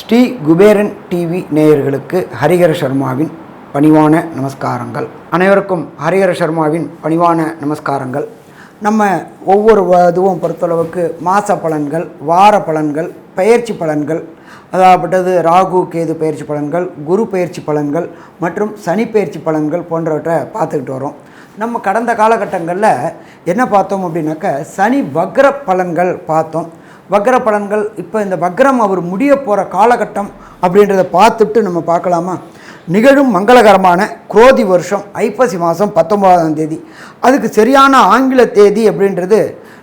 Sri Kuberan TV நேயர்களுக்கு ஹரிஹர சர்மாவின் பணிவான நமஸ்காரங்கள். அனைவருக்கும் ஹரிஹர சர்மாவின் பணிவான நமஸ்காரங்கள். நம்ம ஒவ்வொரு இதுவும் பொறுத்தளவுக்கு மாத பலன்கள் வார பலன்கள் பயிற்சி பலன்கள் அதாகப்பட்டது ராகு கேது பயிற்சி பலன்கள் குரு பயிற்சி பலன்கள் மற்றும் சனி பயிற்சி பலன்கள் போன்றவற்றை பார்த்துக்கிட்டு வரோம். நம்ம கடந்த காலகட்டங்களில் என்ன பார்த்தோம் அப்படின்னாக்க சனி வக்ர பலன்கள் பார்த்தோம். வக்ர பலன்கள் இப்போ இந்த வக்ரம் அவர் முடிய போகிற காலகட்டம் அப்படின்றத பார்த்துட்டு நம்ம பார்க்கலாமா? நிகழும் மங்களகரமான குரோதி வருஷம் ஐப்பசி மாதம் பத்தொம்போதாம் தேதி. அதுக்கு சரியான ஆங்கில தேதி அப்படின்றது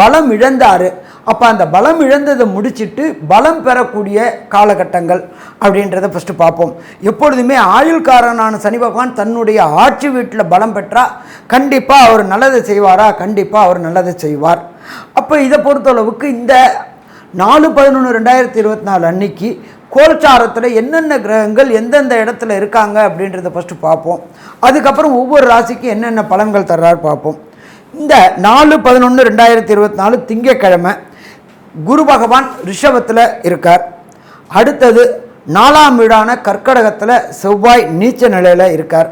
பலம் இழந்தார். அப்போ அந்த பலம் இழந்ததை முடிச்சிட்டு பலம் பெறக்கூடிய காலகட்டங்கள் அப்படின்றத ஃபஸ்ட்டு பார்ப்போம். எப்பொழுதுமே ஆயுள்காரனான சனி பகவான் தன்னுடைய ஆட்சி வீட்டில் பலம் பெற்றா கண்டிப்பாக அவர் நல்லதை செய்வாரா? கண்டிப்பாக அவர் நல்லதை செய்வார். அப்போ இதை பொறுத்தளவுக்கு இந்த நாலு பதினொன்று ரெண்டாயிரத்தி இருபத்தி நாலு அன்னைக்கு கோல்சாரத்தில் என்னென்ன கிரகங்கள் எந்தெந்த இடத்துல இருக்காங்க அப்படின்றத ஃபஸ்ட்டு பார்ப்போம். அதுக்கப்புறம் ஒவ்வொரு ராசிக்கும் என்னென்ன பலன்கள் தர்றாரு பார்ப்போம். இந்த நாலு பதினொன்று ரெண்டாயிரத்தி இருபத்தி நாலு திங்கக்கிழமை குரு பகவான் ரிஷபத்தில் இருக்கார். அடுத்தது நாலாம் வீடான கர்க்கடகத்தில் செவ்வாய் நீச்ச நிலையில் இருக்கார்.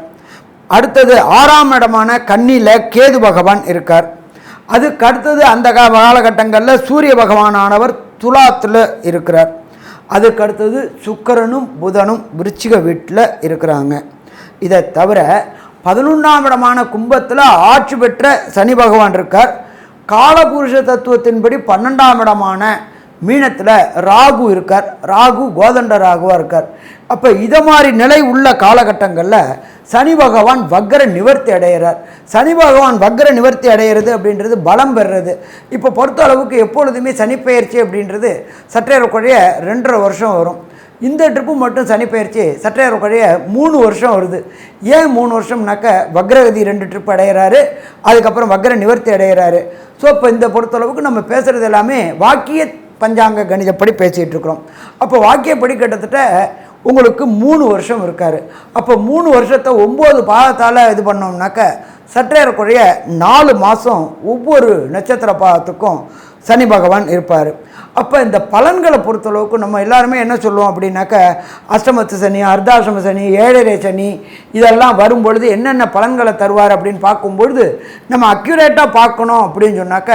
அடுத்தது ஆறாம் இடமான கன்னியில் கேது பகவான் இருக்கார். அதுக்கு அடுத்தது அந்த காலகட்டங்களில் சூரிய பகவானானவர் துலாத்தில் இருக்கிறார். அதுக்கு அடுத்தது சுக்கரனும் புதனும் விருச்சிக வீட்டில் இருக்கிறாங்க. இதை தவிர பதினொன்றாம் இடமான கும்பத்தில் ஆட்சி பெற்ற சனி பகவான் இருக்கார். காலபுருஷ தத்துவத்தின்படி பன்னெண்டாம் இடமான மீனத்தில் ராகு இருக்கார். ராகு கோதண்ட ராகுவாக இருக்கார். அப்போ இதை மாதிரி நிலை உள்ள காலகட்டங்களில் சனி பகவான் வக்கர நிவர்த்தி அடைகிறார் சனி பகவான் வக்கர நிவர்த்தி அடைகிறது அப்படின்றது பலம் பெறுறது. இப்போ பொறுத்த அளவுக்கு எப்பொழுதுமே சனிப்பெயர்ச்சி அப்படின்றது சற்றேறக்குறைய ரெண்டரை வருஷம் வரும். இந்த ட்ரிப்பு மட்டும் சனி பயிற்சி சற்றேறக்குறைய மூணு வருஷம் வருது. ஏன் மூணு வருஷம்னாக்க வக்ரகதி ரெண்டு ட்ரிப் அடைகிறாரு அதுக்கப்புறம் வக்ர நிவர்த்தி அடைகிறாரு ஸோ இப்போ இந்த பொறுத்தளவுக்கு நம்ம பேசுகிறது எல்லாமே வாக்கிய பஞ்சாங்க கணிதப்படி பேசிகிட்டு இருக்கிறோம். அப்போ வாக்கியப்படி கிட்டத்தட்ட உங்களுக்கு மூணு வருஷம் இருக்கார். அப்போ மூணு வருஷத்தை ஒம்பது பாதத்தால் இது பண்ணோம்னாக்க சற்றேறக்குறைய நாலு மாதம் ஒவ்வொரு நட்சத்திர பாதத்துக்கும் சனி பகவான் இருப்பார். அப்போ இந்த பலன்களை பொறுத்தளவுக்கு நம்ம எல்லாருமே என்ன சொல்லுவோம் அப்படின்னாக்க அஷ்டமத்து சனி அர்த்தாசிரம சனி ஏழரை சனி இதெல்லாம் வரும்பொழுது என்னென்ன பலன்களை தருவார் அப்படின்னு பார்க்கும்பொழுது நம்ம அக்யூரேட்டாக பார்க்கணும் அப்படின்னு சொன்னாக்க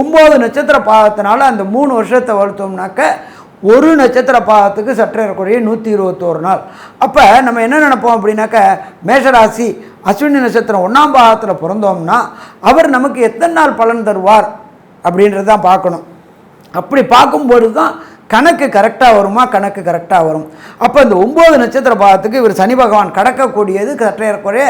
ஒம்பது நட்சத்திர பாதத்தினால அந்த மூணு வருஷத்தை வளர்த்தோம்னாக்க ஒரு நட்சத்திர பாதத்துக்கு இருக்கக்கூடிய நூற்றி இருபத்தோரு நாள். அப்போ நம்ம என்ன நினைப்போம் அப்படின்னாக்க மேஷராசி அஸ்வினி நட்சத்திரம் ஒன்றாம் பாகத்தில் பிறந்தோம்னா அவர் நமக்கு எத்தனை நாள் பலன் தருவார்? அப்படின்றது தான் பார்க்கணும். அப்படி பார்க்கும்போது தான் கணக்கு கரெக்டாக வருமா கணக்கு கரெக்டாக வரும். அப்போ இந்த ஒம்பது நட்சத்திர பாதத்துக்கு இவர் சனி பகவான் கடக்கக்கூடியது சற்றேறக்குறைய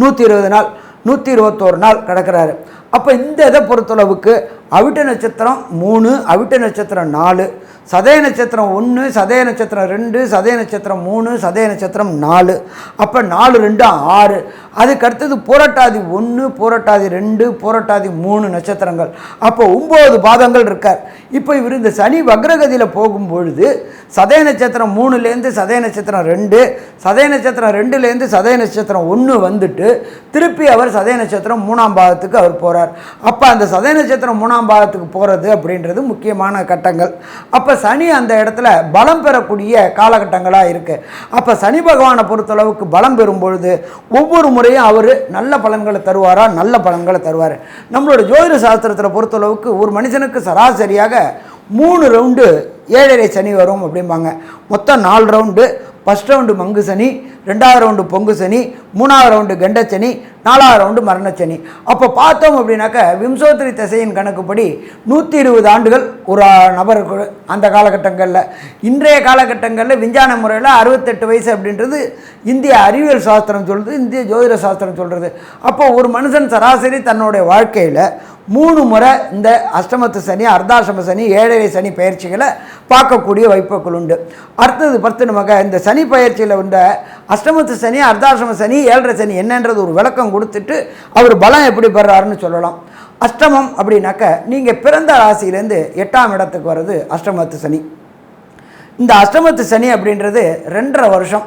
நூற்றி இருபது நாள் நூற்றி இருபத்தோரு நாள் கிடக்கிறாரு. அப்போ இந்த இதை பொறுத்தளவுக்கு அவிட்ட நட்சத்திரம் மூணு அவிட்ட நட்சத்திரம் நாலு சதய நட்சத்திரம் ஒன்று சதய நட்சத்திரம் ரெண்டு சதய நட்சத்திரம் மூணு சதய நட்சத்திரம் நாலு. அப்போ நாலு ரெண்டு ஆறு. அதுக்கு அடுத்தது பூரட்டாதி ஒன்று பூரட்டாதி ரெண்டு பூரட்டாதி மூணு நட்சத்திரங்கள். அப்போ ஒம்பது பாதங்கள் இருக்கார். இப்போ இவர் இந்த சனி வக்ரகதியில் போகும்பொழுது சதய நட்சத்திரம் மூணுலேருந்து சதய நட்சத்திரம் ரெண்டு சதய நட்சத்திரம் ரெண்டுலேருந்து சதய நட்சத்திரம் ஒன்று வந்துட்டு திருப்பி அவர் சதய நட்சத்திரம் மூணாம் பாதத்துக்கு அவர் போகிறார் அப்போ அந்த சதய நட்சத்திரம் மூணாம் பாகத்துக்கு போகிறது அப்படின்றது முக்கியமான கட்டங்கள். அப்போ சனி அந்த இடத்துல பலம் பெறக்கூடிய காலகட்டங்களாக இருக்குது அப்போ சனி பகவானை பொறுத்தளவுக்கு பலம் பெறும் பொழுது ஒவ்வொரு முறையும் அவர் நல்ல பலன்களை தருவாரா? நல்ல பலன்களை தருவார். நம்மளோட ஜோதிட சாஸ்திரத்தில் பொறுத்தளவுக்கு ஒரு மனுஷனுக்கு சராசரியாக மூணு ரவுண்டு ஏழரை சனி வரும் அப்படிம்பாங்க. மொத்தம் நாலு ரவுண்டு ஃபஸ்ட் ரவுண்டு மங்கு சனி ரெண்டாவது ரவுண்டு பொங்கு சனி மூணாவது ரவுண்டு கண்டச்சனி நாலாவது ரவுண்டு மரணச்சனி. அப்போ பார்த்தோம் அப்படின்னாக்க விம்சோத்திரி திசையின் கணக்குப்படி நூற்றி இருபது ஆண்டுகள் ஒரு நபருக்கு அந்த காலகட்டங்களில். இன்றைய காலகட்டங்களில் விஞ்ஞான முறையில் அறுபத்தெட்டு வயசு அப்படின்றது இந்திய அறிவியல் சாஸ்திரம் சொல்கிறது இந்திய ஜோதிட சாஸ்திரம் சொல்கிறது அப்போ ஒரு மனுஷன் சராசரி தன்னுடைய வாழ்க்கையில் மூணு முறை இந்த அஷ்டமத்து சனி அர்த்தாசிரம சனி ஏழரை சனி பயிற்சிகளை பார்க்கக்கூடிய வைப்புகள் உண்டு. அடுத்தது பத்து நமக்கு இந்த சனி பயிற்சியில் உண்ட அஷ்டமத்து சனி அர்த்தாசிரம சனி ஏழரை சனி என்னன்றது ஒரு விளக்கம் கொடுத்துட்டு அவர் பலம் எப்படி பெறாருன்னு சொல்லலாம். அஷ்டமம் அப்படின்னாக்க நீங்கள் பிறந்த ராசியிலேருந்து எட்டாம் இடத்துக்கு வர்றது அஷ்டமத்து சனி. இந்த அஷ்டமத்து சனி அப்படின்றது ரெண்டரை வருஷம்.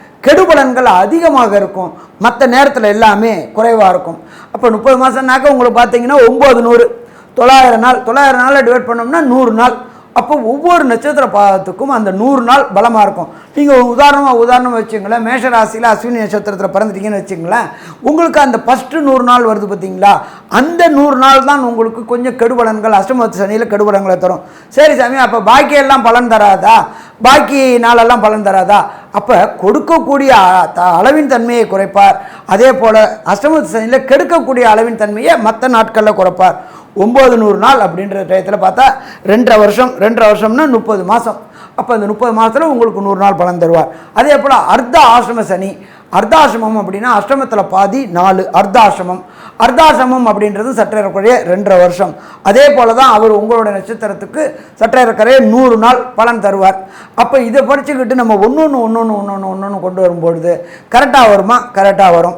கெடுபலன்கள் அதிகமாக இருக்கும். மற்ற நேரத்தில் எல்லாமே குறைவாக இருக்கும். அப்போ முப்பது மாதம்னாக்க உங்களுக்கு பார்த்தீங்கன்னா ஒம்பது நூறு. தொள்ளாயிரம் நாள் தொள்ளாயிரம் நாளில் டிவைட் பண்ணோம்னா நூறு நாள். அப்போ ஒவ்வொரு நட்சத்திர பாதத்துக்கும் அந்த நூறு நாள் பலமாக இருக்கும். நீங்கள் உதாரணமாக உதாரணம் வச்சுங்களேன் மேஷ ராசியில் அஸ்வினி நட்சத்திரத்தில் பிறந்துட்டீங்கன்னு வச்சுங்களேன் உங்களுக்கு அந்த ஃபஸ்ட்டு நூறு நாள் வருது பார்த்தீங்களா அந்த நூறு நாள் தான் உங்களுக்கு கொஞ்சம் கெடுபலன்கள் அஷ்டமத்து சனியில் கெடுபலன்களை தரும். சரி சாமி அப்போ பாக்கியெல்லாம் பலன் தராதா? பாக்கி நாளெல்லாம் பலன் தராதா? அப்போ கொடுக்கக்கூடிய த- அளவின் தன்மையை குறைப்பார். அதே போல் அஷ்டமத்து சனியில் கெடுக்கக்கூடிய அளவின் தன்மையை மற்ற நாட்களில் குறைப்பார். ஒம்பது நூறு நாள் அப்படின்ற டயத்தில் பார்த்தா ரெண்டரை வருஷம் ரெண்டரை வருஷம்னா முப்பது மாதம் அப்போ அந்த முப்பது மாதத்தில் உங்களுக்கு நூறு நாள் பலன் தருவார். அதே போல் அர்த்த ஆசிரம சனி அர்த்தாசிரமம் அப்படின்னா அஷ்டமத்தில் பாதி நாலு அர்த்தாசிரமம் அர்த்தாசிரமம் அப்படின்றது சற்றேறக்குறைய ரெண்டரை வருஷம். அதே போல தான் அவர் உங்களோட நட்சத்திரத்துக்கு சற்றேறக்குறைய நூறு நாள் பலன் தருவார். அப்போ இதை படிச்சுக்கிட்டு நம்ம ஒன்று ஒன்று ஒன்று ஒன்று ஒன்று ஒன்று ஒன்று கொண்டு வரும்பொழுது கரெக்டாக வருமா? கரெக்டாக வரும்.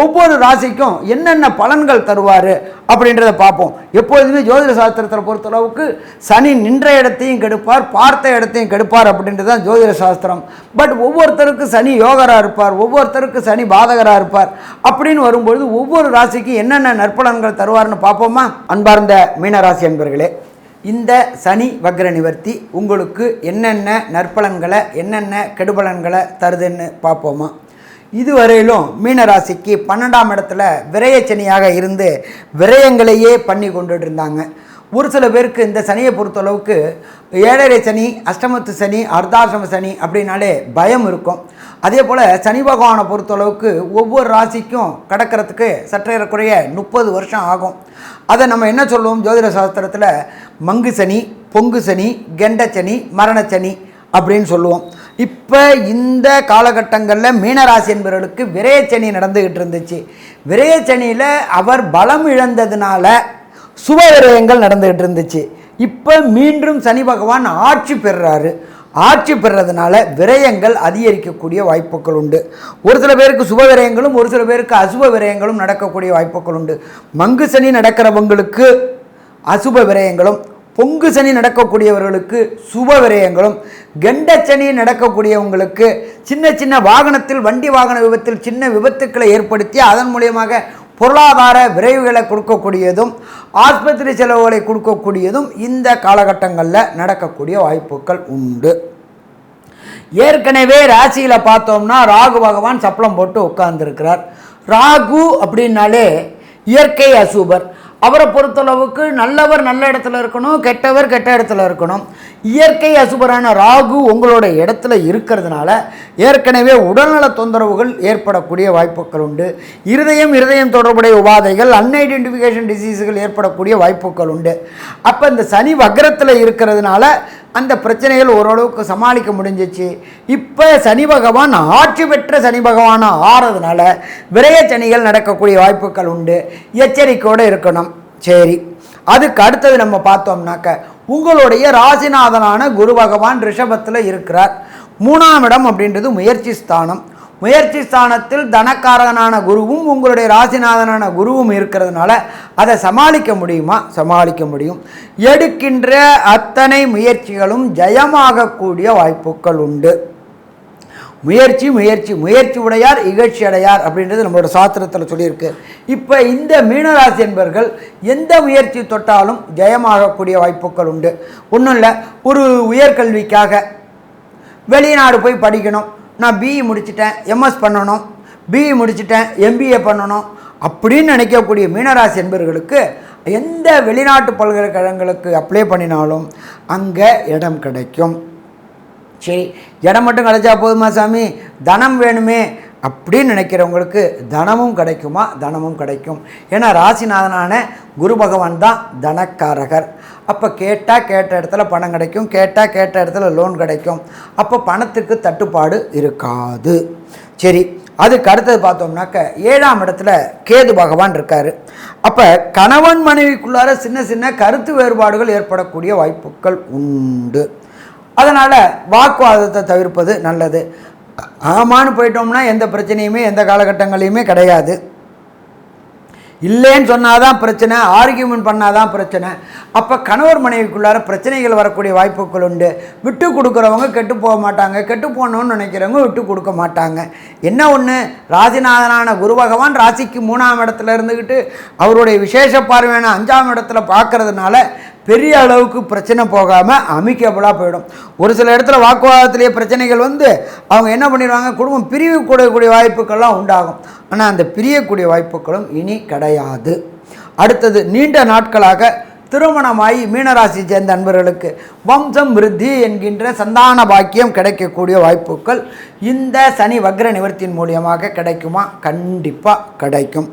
ஒவ்வொரு ராசிக்கும் என்னென்ன பலன்கள் தருவார் அப்படின்றத பார்ப்போம். எப்பொழுதுமே ஜோதிட சாஸ்திரத்தில் பொறுத்தளவுக்கு சனி நின்ற இடத்தையும் கெடுப்பார் பார்த்த இடத்தையும் கெடுப்பார் அப்படின்றது தான் ஜோதிட சாஸ்திரம். பட் ஒவ்வொருத்தருக்கு சனி யோகராக இருப்பார் ஒவ்வொருத்தருக்கு சனி பாதகராக இருப்பார் அப்படின்னு வரும்பொழுது ஒவ்வொரு ராசிக்கு என்னென்ன நற்பலன்கள் தருவார்னு பார்ப்போமா? அன்பார்ந்த மீனராசி அன்பர்களே இந்த சனி வக்ர நிவர்த்தி உங்களுக்கு என்னென்ன நற்பலன்களை என்னென்ன கெடுபலன்களை தருதுன்னு பார்ப்போமா? இதுவரையிலும் மீனராசிக்கு பன்னெண்டாம் இடத்துல விரயச்சனியாக இருந்து விரயங்களையே பண்ணி கொண்டுட்டு இருந்தாங்க ஒரு சில பேருக்கு இந்த சனியை பொறுத்தளவுக்கு ஏழரை சனி அஷ்டமத்து சனி அர்த்தாசிரம சனி அப்படின்னாலே பயம் இருக்கும். அதே போல் சனி பகவானை பொறுத்தளவுக்கு ஒவ்வொரு ராசிக்கும் கடக்கிறதுக்கு சற்றேறக்குறைய முப்பது வருஷம் ஆகும். அதை நம்ம என்ன சொல்லுவோம்? ஜோதிட சாஸ்திரத்தில் மங்கு சனி பொங்கு சனி கெண்ட சனி மரணச்சனி அப்படின்னு சொல்லுவோம். இப்போ இந்த காலகட்டங்களில் மீனராசி என்பவர்களுக்கு விரயச்சனி நடந்துக்கிட்டு இருந்துச்சு. விரயச்சனியில் அவர் பலம் இழந்ததுனால சுப விரயங்கள் நடந்துக்கிட்டு இருந்துச்சு. இப்போ மீண்டும் சனி பகவான் ஆட்சி பெறுறாரு. ஆட்சி பெறுறதுனால விரயங்கள் அதிகரிக்கக்கூடிய வாய்ப்புகள் உண்டு. ஒரு சில பேருக்கு சுப விரயங்களும் ஒரு சில பேருக்கு அசுப விரயங்களும் நடக்கக்கூடிய வாய்ப்புகள் உண்டு. மங்கு சனி நடக்கிறவங்களுக்கு அசுப விரயங்களும் பொங்கு சனி நடக்கக்கூடியவர்களுக்கு சுப விரயங்களும் கெண்ட சனி நடக்கக்கூடியவங்களுக்கு சின்ன சின்ன வாகனத்தில் வண்டி வாகன விபத்தில் சின்ன விபத்துக்களை ஏற்படுத்தி அதன் மூலியமாக பொருளாதார விரைவுகளை கொடுக்கக்கூடியதும் ஆஸ்பத்திரி செலவுகளை கொடுக்கக்கூடியதும் இந்த காலகட்டங்களில் நடக்கக்கூடிய வாய்ப்புகள் உண்டு. ஏற்கனவே ராசியில் பார்த்தோம்னா ராகு பகவான் சப்பளம் போட்டு உட்கார்ந்துருக்கிறார். ராகு அப்படின்னாலே இயற்கை அசூபர். அவரை பொறுத்தளவுக்கு நல்லவர் நல்ல இடத்துல இருக்கணும் கெட்டவர் கெட்ட இடத்துல இருக்கணும். இயற்கை அசுபரான ராகு உங்களோட இடத்துல இருக்கிறதுனால ஏற்கனவே உடல்நல தொந்தரவுகள் ஏற்படக்கூடிய வாய்ப்புகள் உண்டு. இருதயம் இருதயம் தொடர்புடைய உபாதைகள் அன்ஐடென்டிஃபிகேஷன் டிசீஸுகள் ஏற்படக்கூடிய வாய்ப்புகள் உண்டு. அப்போ இந்த சனி வக்ரத்தில் இருக்கிறதுனால அந்த பிரச்சனைகள் ஓரளவுக்கு சமாளிக்க முடிஞ்சிச்சு. இப்போ சனி பகவான் ஆட்சி பெற்ற சனி பகவான் ஆறதுனால விரய சனிகள் நடக்கக்கூடிய வாய்ப்புகள் உண்டு. எச்சரிக்கையோடு இருக்கணும். சரி. அதுக்கு அடுத்தது நம்ம பார்த்தோம்னாக்க உங்களுடைய ராசிநாதனான குரு பகவான் ரிஷபத்தில் இருக்கிறார். மூணாம் இடம் அப்படின்றது முயற்சி ஸ்தானம். முயற்சி ஸ்தானத்தில் தனக்காரகனான குருவும் உங்களுடைய ராசிநாதனான குருவும் இருக்கிறதுனால அதை சமாளிக்க முடியுமா? சமாளிக்க முடியும். எடுக்கின்ற அத்தனை முயற்சிகளும் ஜெயமாகக்கூடிய வாய்ப்புகள் உண்டு. முயற்சி முயற்சி முயற்சி உடையார் இகழ்ச்சி அடையார் அப்படின்றது நம்மளோட சாஸ்திரத்தில் சொல்லியிருக்கு. இப்போ இந்த மீனராசி என்பவர்கள் எந்த முயற்சி தொட்டாலும் ஜெயமாகக்கூடிய வாய்ப்புகள் உண்டு. ஒன்றும் இல்லை ஒரு உயர்கல்விக்காக வெளிநாடு போய் படிக்கணும். நான் பிஇ முடிச்சிட்டேன் எம்எஸ் பண்ணணும் பிஇ முடிச்சிட்டேன் எம்பிஏ பண்ணணும் அப்படின்னு நினைக்கக்கூடிய மீனராசி என்பவர்களுக்கு எந்த வெளிநாட்டு பல்கலைக்கழகங்களுக்கு அப்ளை பண்ணினாலும் அங்கே இடம் கிடைக்கும். சரி இடம் மட்டும் கிடைச்சா போதுமா சாமி? தனம் வேணுமே அப்படின்னு நினைக்கிறவங்களுக்கு தனமும் கிடைக்குமா? தனமும் கிடைக்கும். ஏன்னா ராசிநாதனான குரு பகவான் தான் தனக்காரகர். அப்போ கேட்டால் கேட்ட இடத்துல பணம் கிடைக்கும் கேட்டால் கேட்ட இடத்துல லோன் கிடைக்கும். அப்போ பணத்துக்கு தட்டுப்பாடு இருக்காது. சரி அதுக்கு அடுத்தது பார்த்தோம்னாக்க ஏழாம் இடத்துல கேது பகவான் இருக்கார். அப்போ கணவன் மனைவிக்குள்ளார சின்ன சின்ன கருத்து வேறுபாடுகள் ஏற்படக்கூடிய வாய்ப்புகள் உண்டு. அதனால் வாக்குவாதத்தை தவிர்ப்பது நல்லது. ஆமான்னு போயிட்டோம்னா எந்த பிரச்சனையுமே எந்த காலகட்டங்களையுமே கிடையாது. இல்லைன்னு சொன்னால் தான் பிரச்சனை ஆர்கியூமெண்ட் பண்ணால் தான் பிரச்சனை. அப்போ கணவர் மனைவிக்குள்ளார பிரச்சனைகள் வரக்கூடிய வாய்ப்புகள் உண்டு. விட்டு கொடுக்குறவங்க கெட்டு போக மாட்டாங்க. கெட்டு போகணும்னு நினைக்கிறவங்க விட்டு கொடுக்க மாட்டாங்க. என்ன ஒன்று ராசிநாதனான குரு பகவான் ராசிக்கு மூணாம் இடத்துல இருந்துக்கிட்டு அவருடைய விசேஷ பார்வையான அஞ்சாம் இடத்துல பார்க்கறதுனால பெரிய அளவுக்கு பிரச்சனை போகாமல் அமிக்கபுளாக போயிடும். ஒரு சில இடத்துல வாக்குவாதத்திலேயே பிரச்சனைகள் வந்து அவங்க என்ன பண்ணிடுவாங்க? குடும்பம் பிரிவு கூடக்கூடிய வாய்ப்புகள்லாம் உண்டாகும். ஆனால் அந்த பிரியக்கூடிய வாய்ப்புகளும் இனி கிடையாது. அடுத்தது நீண்ட நாட்களாக திருமணமாகி மீனராசி சேர்ந்த அன்பர்களுக்கு வம்சம் விருத்தி என்கின்ற சந்தான பாக்கியம் கிடைக்கக்கூடிய வாய்ப்புகள் இந்த சனி வக்ர நிவர்த்தியின் மூலியமாக கிடைக்குமா? கண்டிப்பாக கிடைக்கும்.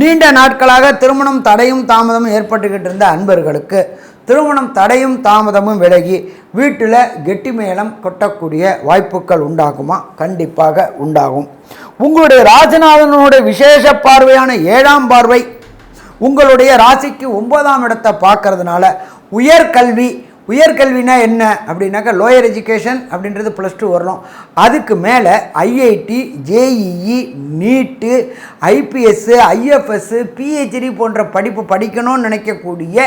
நீண்ட நாட்களாக திருமணம் தடையும் தாமதமும் ஏற்பட்டுக்கிட்டு இருந்த அன்பர்களுக்கு திருமணம் தடையும் தாமதமும் விலகி வீட்டில் கெட்டி மேளம் கொட்டக்கூடிய வாய்ப்புகள் உண்டாகுமா? கண்டிப்பாக உண்டாகும். உங்களுடைய ராஜநாதனுடைய விசேஷ பார்வையான ஏழாம் பார்வை உங்களுடைய ராசிக்கு ஒன்பதாம் இடத்தை பார்க்கறதுனால உயர்கல்வி உயர்கல்வினா என்ன? அப்படின்னாக்கா லோயர் எஜுகேஷன் அப்படின்றது ப்ளஸ் டூ வரணும். அதுக்கு மேலே IIT JEE NEET IPS IFS PhD போன்ற படிப்பு படிக்கணும்னு நினைக்கக்கூடிய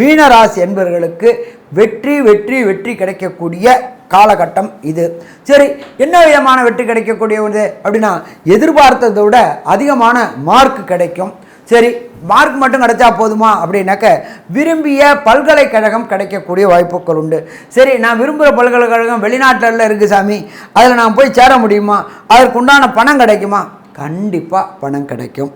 மீனராசி என்பவர்களுக்கு வெற்றி வெற்றி வெற்றி கிடைக்கக்கூடிய காலகட்டம் இது. சரி என்ன விதமான வெற்றி கிடைக்கக்கூடிய ஒரு அப்படின்னா எதிர்பார்த்ததை விட அதிகமான மார்க் கிடைக்கும். சரி மார்க் மட்டும் கிடைச்சா போதுமா? அப்படின்னாக்க விரும்பிய பல்கலைக்கழகம் கிடைக்கக்கூடிய வாய்ப்புகள் உண்டு. சரி நான் விரும்புகிற பல்கலைக்கழகம் வெளிநாட்டில் இருக்குது சாமி. அதில் நான் போய் சேர முடியுமா? அதற்கு உண்டான பணம் கிடைக்குமா? கண்டிப்பாக பணம் கிடைக்கும்.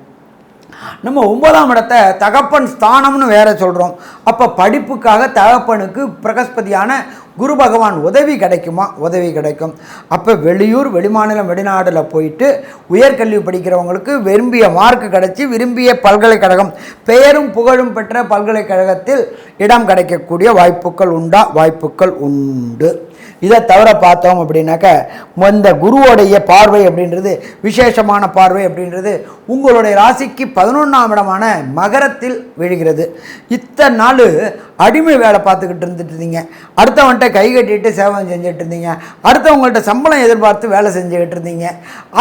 நம்ம ஒன்பதாம் இடத்தை தகப்பன் ஸ்தானம்னு வேற சொல்கிறோம் அப்போ படிப்புக்காக தகப்பனுக்கு பிரகஸ்பதியான குரு பகவான் உதவி கிடைக்குமா? உதவி கிடைக்கும். அப்போ வெளியூர் வெளிமாநிலம் வெளிநாடில் போயிட்டு உயர்கல்வி படிக்கிறவங்களுக்கு விரும்பிய மார்க் கிடைச்சி விரும்பிய பல்கலைக்கழகம் பெயரும் புகழும் பெற்ற பல்கலைக்கழகத்தில் இடம் கிடைக்கக்கூடிய வாய்ப்புகள் உண்டா? வாய்ப்புகள் உண்டு. இதை தவிர பார்த்தோம் அப்படின்னாக்க இந்த குருவோடைய பார்வை அப்படின்றது விசேஷமான பார்வை அப்படின்றது உங்களுடைய ராசிக்கு பதினொன்றாம் இடமான மகரத்தில் விழுகிறது. இத்தனை நாள் அடிமை வேலை பார்த்துக்கிட்டு இருந்துட்டு இருந்தீங்க. அடுத்தவன்கிட்ட கை கட்டிட்டு சேவை செஞ்சுட்டு இருந்தீங்க. அடுத்தவங்கள்ட்ட சம்பளம் எதிர்பார்த்து வேலை செஞ்சுக்கிட்டு இருந்தீங்க.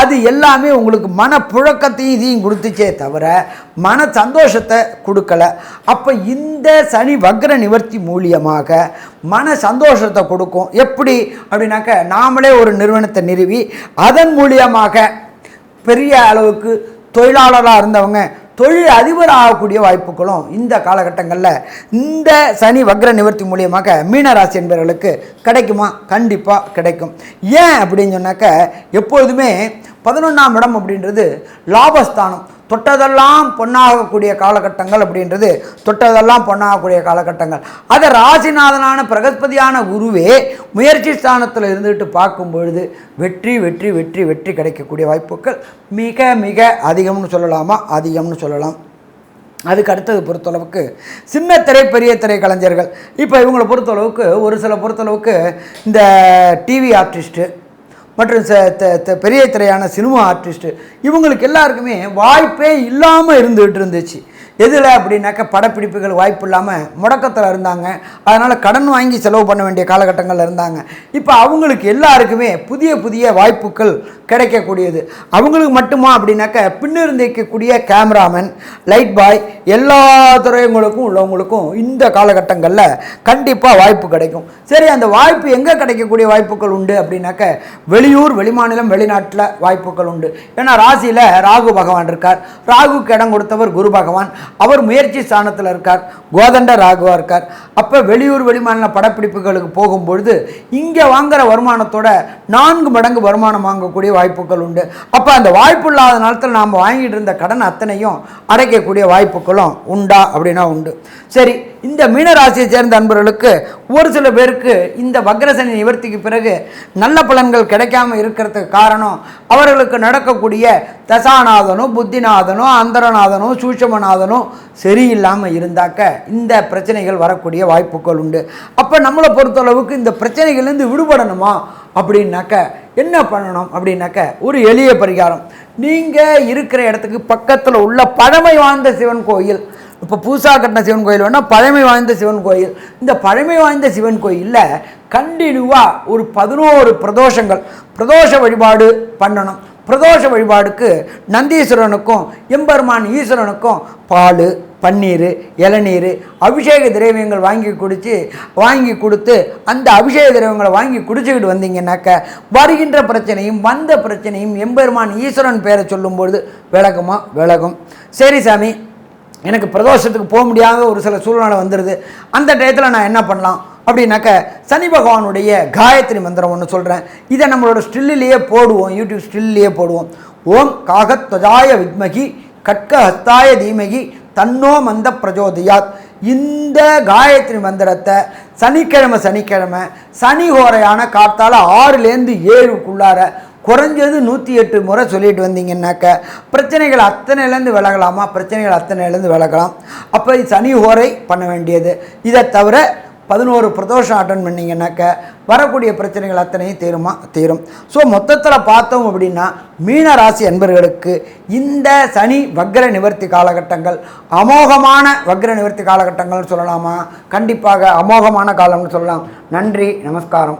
அது எல்லாமே உங்களுக்கு மன புழக்கத்தையும் இதையும் கொடுத்துச்சே தவிர மன சந்தோஷத்தை கொடுக்கல. அப்போ இந்த சனி வக்ர நிவர்த்தி மூலியமாக மன சந்தோஷத்தை கொடுக்கும். எப்படி? அப்படின்னாக்க நாமளே ஒரு நிறுவனத்தை நிறுவி அதன் மூலியமாக பெரிய அளவுக்கு தொழிலாளராக இருந்தவங்க தொழில் அதிபர் ஆகக்கூடிய வாய்ப்புகளும் இந்த காலகட்டங்களில் இந்த சனி வக்ர நிவர்த்தி மூலியமாக மீனராசி என்பவர்களுக்கு கிடைக்குமா? கண்டிப்பாக கிடைக்கும். ஏன் அப்படின்னு சொன்னாக்க எப்பொழுதுமே பதினொன்றாம் இடம் அப்படின்றது லாபஸ்தானம். தொட்டதெல்லாம் பொன்னாகக்கூடிய காலகட்டங்கள் அப்படின்றது தொட்டதெல்லாம் பொன்னாகக்கூடிய காலகட்டங்கள். அதை ராசிநாதனான பிரகஸ்பதியான குருவே முயற்சி ஸ்தானத்தில் இருந்துகிட்டு பார்க்கும் பொழுது வெற்றி வெற்றி வெற்றி வெற்றி கிடைக்கக்கூடிய வாய்ப்புகள் மிக மிக அதிகம்னு சொல்லலாமா? அதிகம்னு சொல்லலாம். அதுக்கு அடுத்தது பொறுத்தளவுக்கு சின்ன திரை பெரிய திரை கலைஞர்கள். இப்போ இவங்களை பொறுத்தளவுக்கு ஒரு சில பொறுத்தளவுக்கு இந்த டிவி ஆர்டிஸ்ட்டு மற்றும் பெரிய திரையான சினிமா ஆர்டிஸ்ட்டு. இவங்களுக்கு எல்லாருக்குமே வாய்ப்பே இல்லாமல் இருந்துகிட்டு இருந்துச்சு. எதில் அப்படின்னாக்க படப்பிடிப்புகள் வாய்ப்பு இல்லாமல் முடக்கத்தில் இருந்தாங்க. அதனால் கடன் வாங்கி செலவு பண்ண வேண்டிய காலகட்டங்களில் இருந்தாங்க. இப்போ அவங்களுக்கு எல்லாருக்குமே புதிய புதிய வாய்ப்புகள் கிடைக்கக்கூடியது. அவங்களுக்கு மட்டுமா அப்படின்னாக்க பின்னிருந்திக்கக்கூடிய கேமராமேன் லைட் பாய் எல்லா துறையங்களுக்கும் உள்ளவங்களுக்கும் இந்த காலகட்டங்களில் கண்டிப்பாக வாய்ப்பு கிடைக்கும். சரி அந்த வாய்ப்பு எங்கே கிடைக்கக்கூடிய வாய்ப்புகள் உண்டு அப்படின்னாக்க வெளியூர் வெளிமாநிலம் வெளிநாட்டில் வாய்ப்புகள் உண்டு. ஏன்னா ராசியில் ராகு பகவான் இருக்கார். ராகுக்கு இடம் கொடுத்தவர் குரு பகவான். அவர் முயற்சி ஸ்தானத்தில் இருக்கார் கோதண்ட ராகுவா இருக்கார். அப்போ வெளியூர் வெளிமாநில படப்பிடிப்புகளுக்கு போகும்பொழுது இங்கே வாங்குகிற வருமானத்தோட நான்கு மடங்கு வருமானம் வாங்கக்கூடிய வாய்ப்புகள் உண்டு. அப்போ அந்த வாய்ப்பு இல்லாத நேரத்தில் நாம் வாங்கிட்டு இருந்த கடன் அத்தனையும் அடைக்கக்கூடிய வாய்ப்புகளும் உண்டா அப்படின்னா உண்டு. சரி இந்த மீனராசியை சேர்ந்த அன்பர்களுக்கு ஒரு சில பேருக்கு இந்த வக்ரசனி நிவர்த்திக்கு பிறகு நல்ல பலன்கள் கிடைக்காம இருக்கிறதுக்கு காரணம் அவர்களுக்கு நடக்கக்கூடிய தசாநாதனும் புத்திநாதனும் அந்தரநாதனும் சூட்சமநாதனும் சரியில்லாமல் இருந்தாக்க இந்த பிரச்சனைகள் வரக்கூடிய வாய்ப்புகள் உண்டு. அப்போ நம்மளை பொறுத்தளவுக்கு இந்த பிரச்சனைகள்லேருந்து விடுபடணுமா? அப்படின்னாக்க என்ன பண்ணணும்? அப்படின்னாக்க ஒரு எளிய பரிகாரம். நீங்கள் இருக்கிற இடத்துக்கு பக்கத்தில் உள்ள பழமை வாய்ந்த சிவன் கோயில் இப்போ புதுசாக கட்டின சிவன் கோயில் வேணால் பழமை வாய்ந்த சிவன் கோயில். இந்த பழமை வாய்ந்த சிவன் கோயிலில் கண்டினியூவாக ஒரு பதினோரு பிரதோஷங்கள். பிரதோஷ வழிபாடு பண்ணணும். பிரதோஷ வழிபாடுக்கு நந்தீஸ்வரனுக்கும் எம்பெருமான் ஈஸ்வரனுக்கும் பால் பன்னீர் இளநீர் அபிஷேக திரவியங்கள் வாங்கி குடித்து வாங்கி கொடுத்து அந்த அபிஷேக திரவியங்களை வாங்கி குடிச்சுக்கிட்டு வந்தீங்கன்னாக்க வருகின்ற பிரச்சனையும் வந்த பிரச்சனையும் எம்பெருமான் ஈஸ்வரன் பேரை சொல்லும்பொழுது விலகுமா விலகும் சரி சாமி எனக்கு பிரதோஷத்துக்கு போக முடியாத ஒரு சில சூழ்நிலை வந்துடுது அந்த டயத்தில் நான் என்ன பண்ணலாம்? அப்படின்னாக்க சனி பகவானுடைய காயத்ரி மந்திரம் ஒன்று சொல்கிறேன் இதை நம்மளோட ஸ்டில்லிலேயே போடுவோம். யூடியூப் ஸ்டில்லையே போடுவோம். ஓம் காகத்வஜாய வித்மகி கட்க ஹஸ்தாய தீமகி தன்னோ மந்த பிரஜோதியாத். இந்த காயத்ரி மந்திரத்தை சனிக்கிழமை சனிக்கிழமை சனி ஹோரையான காற்றால் ஆறுலேருந்து ஏழுக்குள்ளார குறைஞ்சது நூற்றி எட்டு முறை சொல்லிட்டு வந்தீங்கன்னாக்க பிரச்சனைகள் அத்தனையிலேருந்து விலகலாமா? பிரச்சனைகள் அத்தனையிலேருந்து விலகலாம். அப்போ சனி ஹோரை பண்ண வேண்டியது. இதை தவிர பதினோரு பிரதோஷம் அட்டன் பண்ணிங்கன்னாக்க வரக்கூடிய பிரச்சனைகள் அத்தனையும் தீருமா? தீரும். ஸோ மொத்தத்தில் பார்த்தோம் அப்படின்னா மீன ராசி என்பர்களுக்கு இந்த சனி வக்ர நிவர்த்தி காலகட்டங்கள் அமோகமான வக்ர நிவர்த்தி காலகட்டங்கள்னு சொல்லலாமா? கண்டிப்பாக அமோகமான காலம்னு சொல்லலாம். நன்றி நமஸ்காரம்.